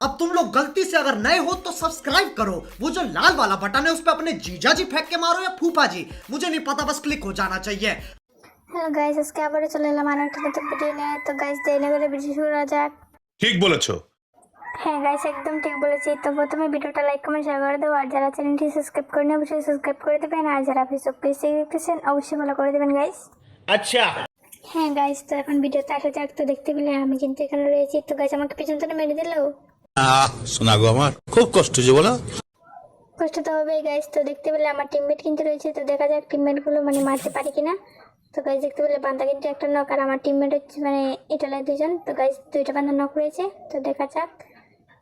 अब तुम लोग गलती से अगर नए हो तो सब्सक्राइब करो वो जो लाल वाला बटन है उस पर अपने जीजा जी फेंक के मारो या फूफा जी मुझे नहीं पता बस क्लिक हो जाना चाहिए হ্যালো গাইস আজকে আবারও চলে এলাম আর একটা নতুন ভিডিও নিয়ে তো গাইস দেরি করে ভিডিও শুরু করা যাক ঠিক বলেছো হ্যাঁ গাইস একদম ঠিক বলেছি তো প্রথমে ভিডিওটা লাইক কমেন্ট শেয়ার করে দেবো আর যারা চ্যানেলটি সাবস্ক্রাইব করেনি অবশ্যই সাবস্ক্রাইব করে দেবেন আর যারা ফেসবুক পেজ থেকে দেখতেছেন অবশ্যই ফলো করে দেবেন গাইস আচ্ছা হ্যাঁ গাইস তো এখন ভিডিওতে আসা যাক তো দেখতে পেলে আমি কিন্তু এখানে রয়েছি তো গাইস আমাকে পিছন থেকে মেরে দিলো আহ শোনা গো আমার। খুব কষ্ট যে বলো। কষ্ট তো হবে গাইস তো দেখতে পেলে আমার টিমমেট কিন্তু রয়েছে। তো দেখা যাক টিমমেটগুলো মানে মারতে পারি কিনা। তো গাইস দেখতে পেলে বান্দা কিন্তু একটা নক আর আমার টিমমেট হচ্ছে মানে এটালে দুজন তো গাইস দুইটা বান্দা নক রয়েছে তো দেখা যাক।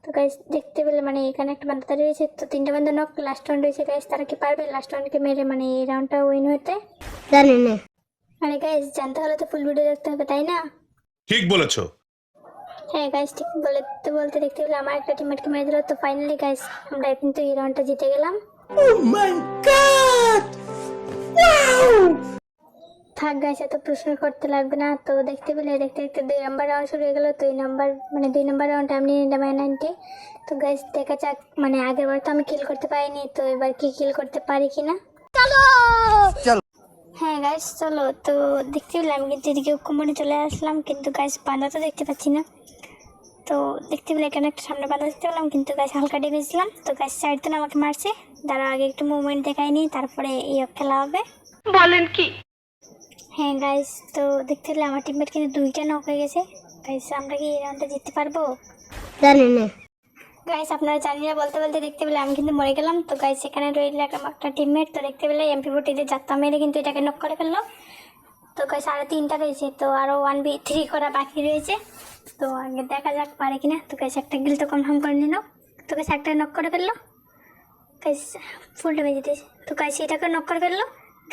তো গাইস দেখতে পেলে মানে এখানে একটা বান্দা দাঁড়িয়ে রয়েছে। তো তিনটা বান্দা নক লাস্ট রাউন্ড রয়েছে গাইস তারা কি পারবে? লাস্ট রাউন্ডকে মেরে মানে এই রাউন্ডটা উইন হতে? জানি না। মানে গাইস জানতে হলে তো ফুল ভিডিও দেখতে হবে তাই না? ঠিক বলেছ। হ্যাঁ গাইস ঠিক বলতে বলতে দেখতে পেলে আমার একটা টিমমেটকে মেরে দিল। তো ফাইনালি গাইস আমরা কিন্তু এই রাউন্ডটা জিতে গেলাম। ও মাই গড ওয়াও থাক গাইস এত প্রশ্ন করতে লাগবে না। তো দেখতে পেলে দেখতে দেখতে দুই নাম্বার রাউন্ড শুরু হয়ে গেলো। দুই নাম্বার মানে দুই নাম্বার রাউন্ড আমি নিয়ে নিলাম নাইনটি তো গাইস দেখা যাক। মানে আগের বার তো আমি কিল করতে পারিনি। তো এবার কি কিল করতে পারি কিনা? হ্যাঁ গাইস চলো। তো দেখতে পেলে আমি কিন্তু এদিকে কোম্পানি চলে আসলাম। কিন্তু গাইস বাঁধা তো দেখতে পাচ্ছি না। তো দেখতে পেলে এখানে একটা সামনে বাঁধা দেখতে পেলাম কিন্তু গাছ হালকা ডেবেছিলাম তো গাছ সাইড তো আমাকে মারছে। তারা আগে একটু মুভমেন্ট দেখায়নি তারপরে ইয়ে খেলা হবে। বলেন কি? হ্যাঁ গাইস তো দেখতে পেলে আমার টিমমেট কিন্তু দুইটা নক হয়ে গেছে। গাইস আমরা কি এই রাউন্ডটা জিততে পারব? জানি না। গাইস আপনারা জানি না বলতে বলতে দেখতে পেলে আমি কিন্তু মরে গেলাম। তো গাইস এখানে রইল একটা একটা টিমমেট তো দেখতে পেলে এমপি ফোর্টিতে যাত্রা মেরে কিন্তু এটাকে নক করে ফেলল। তো গাইস আরও তিনটা রয়েছে তো আরও ওয়ান বি থ্রি করা বাকি রয়েছে। তো আগে দেখা যাক পারে কিনা। তো গাইস একটা গিল তো কনফার্ম করে নিল তো একটা নক করে ফেলল। গাইস ফুল ডেমে যেতেছে তো গাইস এটাকে নক করে ফেলল।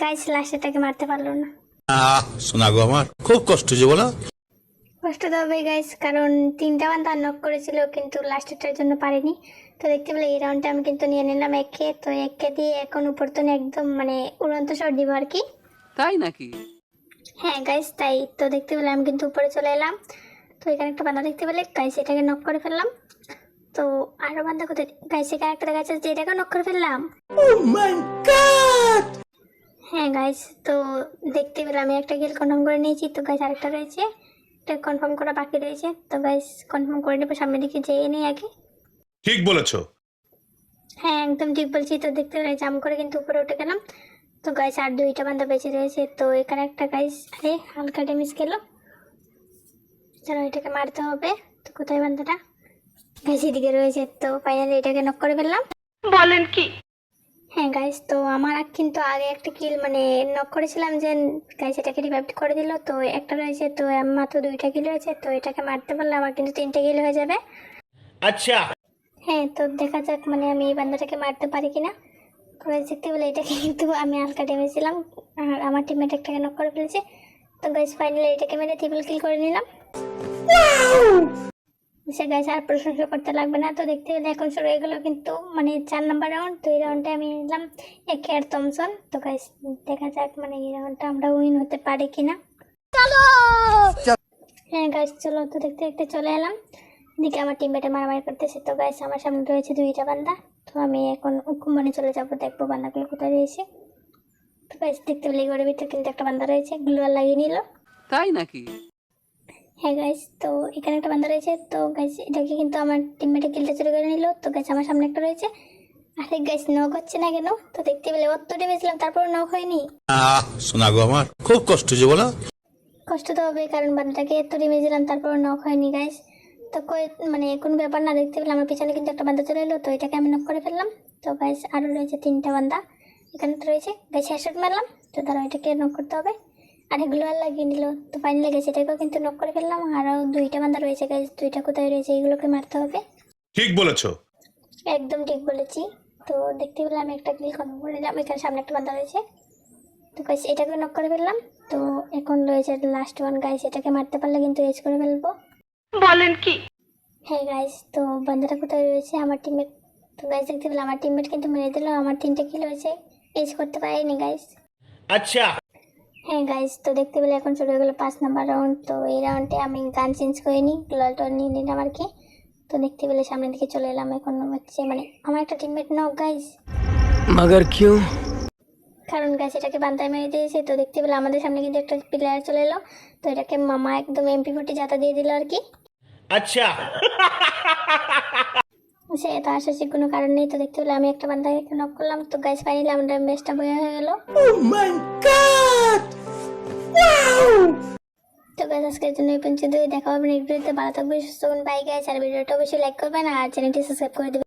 গাইস লাস্ট এটাকে মারতে পারল না। আহ শোনা গো আমার খুব কষ্ট যে বলো। কষ্ট তো হবে গাইস কারণ তিনটা নক করেছিল কিন্তু লাস্টেরটার জন্য পারেনি। তো দেখতে পেলে এই রাউন্ডটা আমি কিন্তু নিয়ে নিলাম একে তো একে দিয়ে এখন উপর তো একদম মানে উড়ন্ত শট দিব আর কি। তাই নাকি? হ্যাঁ গাইস তাই। তো দেখতে পেলে আমি কিন্তু উপরে চলে এলাম। তো এখানে একটা বান্ধা দেখতে পেলে গাইস এটাকে নক করে ফেললাম। তো আরও বান্ধা কোথায় গাইস এখানে একটা দেখা যাচ্ছে যে এটাকে নক করে ফেললাম। হ্যাঁ গাইস তো দেখতে পেলাম আমি একটা গেল কনফার্ম করে নিয়েছি। তো গাইস আরেকটা রয়েছে এটা কনফার্ম করা বাকি রয়েছে। তো গাইস কনফার্ম করে নেব সামনের দিকে যেয়ে নিই আগে। ঠিক বলেছ। হ্যাঁ একদম ঠিক বলছি। তো দেখতে পেলে জাম করে কিন্তু উপরে উঠে গেলাম। তো গাইস আর দুইটা বান্ধা বেঁচে রয়েছে। তো এখানে একটা গাইস আরে হালকা ড্যামেজ গেল চলো এটাকে মারতে হবে। তো কোথায় বান্ধাটা গাইস এদিকে রয়েছে। তো ফাইনালি এটাকে নক করে ফেললাম। বলেন কি? হ্যাঁ গাইস তো আমার কিন্তু আগে একটা কিল মানে নক করেছিলাম যে গাইস এটাকে রিভাইভ করে দিল। তো একটা রয়েছে তো মাত্র দুইটা কিল রয়েছে। তো এটাকে মারতে পারলে আমার কিন্তু তিনটে কিল হয়ে যাবে। আচ্ছা। হ্যাঁ তো দেখা যাক মানে আমি এই বান্দাটাকে মারতে পারি কিনা। দেখতে বলে এটাকে কিন্তু আমি হালকা ড্যামেজ দিলাম। আর আমার টিমমেট একটাকে নক করে ফেলেছে। তো গাইস ফাইনালি এটাকে মেরে ট্রিপল কিল করে নিলাম। সে গাইস আর প্রশংসা করতে লাগবে না। তো দেখতে পেলে এখন শুরু হয়ে গেলো কিন্তু মানে চার নাম্বার রাউন্ড তো এই রাউন্ডে আমি নিলাম। একে আর থমসন তো গাইস দেখা যাক মানে এই রাউন্ডটা আমরা উইন হতে পারি কিনা। হ্যাঁ গাইস চলো তো দেখতে দেখতে চলে এলাম। এদিকে আমার টিমমেটে মারামারি করতেছে। তো গাইস আমার সামনে রয়েছে দুইটা বান্দা। তো আমি এখন উকুমনে চলে যাব দেখব বান্দাগুলো কোথায় রয়েছে। তো গাইস দেখতে পেলে ঘরের ভিতরে কিন্তু একটা বান্দা রয়েছে গ্লুয়ার লাগিয়ে নিল। তাই নাকি? হ্যাঁ গাইস তো এখানে একটা বান্দা রয়েছে। তো গাইস এটাকে কিন্তু আমার টিমমেটে কিলটা চুরি করে নিল। তো গাইস আমার সামনে একটা রয়েছে। আরে গাইস নক হচ্ছে না কেন? তো দেখতে পেলে অত ডেমেছিলাম তারপর নক হয়নি। আহ শোনা গো আমার খুব কষ্ট যে বলো। কষ্ট তো হবে কারণ বান্দাটাকে এত ডেমেজ দিলাম তারপর নক হয়নি গাইস তো কই মানে কোনো ব্যাপার না দেখতে পেলাম আমার পিছনে কিন্তু একটা বান্দা চলে এলো। তো এটাকে আমি নক করে ফেললাম। তো গাইস আরও রয়েছে তিনটা বান্দা। এখানে তো রয়েছে। গাইস হেডশট মারলাম। তো তারা এটাকে নক করতে হবে। আর এগুলো আর লাগিয়ে নিল। তো ফাইনালি গেছে এটাকেও কিন্তু নক করে ফেললাম। আরও দুইটা বান্দা রয়েছে গাইস দুইটা কোথায় রয়েছে এগুলোকে মারতে হবে। ঠিক বলেছ। একদম ঠিক বলেছি। তো দেখতে পেলাম একটা কিল কনফার্ম করে নিলাম। এখানে সামনে একটা বান্দা রয়েছে। তো গাইস এটাকে নক করে ফেললাম। তো এখন রয়েছে লাস্ট ওয়ান গাইস এটাকে মারতে পারলে কিন্তু এজ করে ফেলব। বলেন কি? হ্যাঁ গাইস তো বান্দাটা কোথায় রয়েছে? আমার টিমমেট তো গাইস দেখতে পেলাম আমার টিমমেট কিন্তু মেরে দিল। আমার তিনটে কিল হয়েছে। এজ করতে পারিনি গাইস আচ্ছা হ্যাঁ গাইজ তো দেখতে পেলে এখন চলে গেলো পাঁচ নাম্বার রাউন্ড তো এই রাউন্ডে আমি গান চেঞ্জ করে নিই নিয়ে নিলাম আর কি। তো দেখতে পেলে সামনের দিকে চলে এলাম এখন হচ্ছে মানে আমার একটা টিমমেট নাও গাইজ মাগার কিউ? কারণ গাইজ এটাকে বান্তায় মেরে দিয়েছে তো দেখতে পেলে আমাদের সামনে কিন্তু একটা প্লেয়ার চলে এলো তো এটাকে মামা একদম এমপি ফোর্টি জাতা দিয়ে দিল আর কি। আচ্ছা। সে এত আশ্বাসের কোনো কারণ নেই তো দেখতে পেলে আমি একটা বান্তাকে নক করলাম তো গাইজ ফাইনালি আমাদের ম্যাচটা বয়ে হয়ে গেলো। oh আজকের জন্য এই পর্যন্ত দেখা হবে নেক্সট ভিডিওতে ভালো থাকবেন, সুস্থ বাই গাইস আর ভিডিওটা অবশ্যই লাইক করবেন আর চ্যানেলটি সাবস্ক্রাইব করে দেবেন।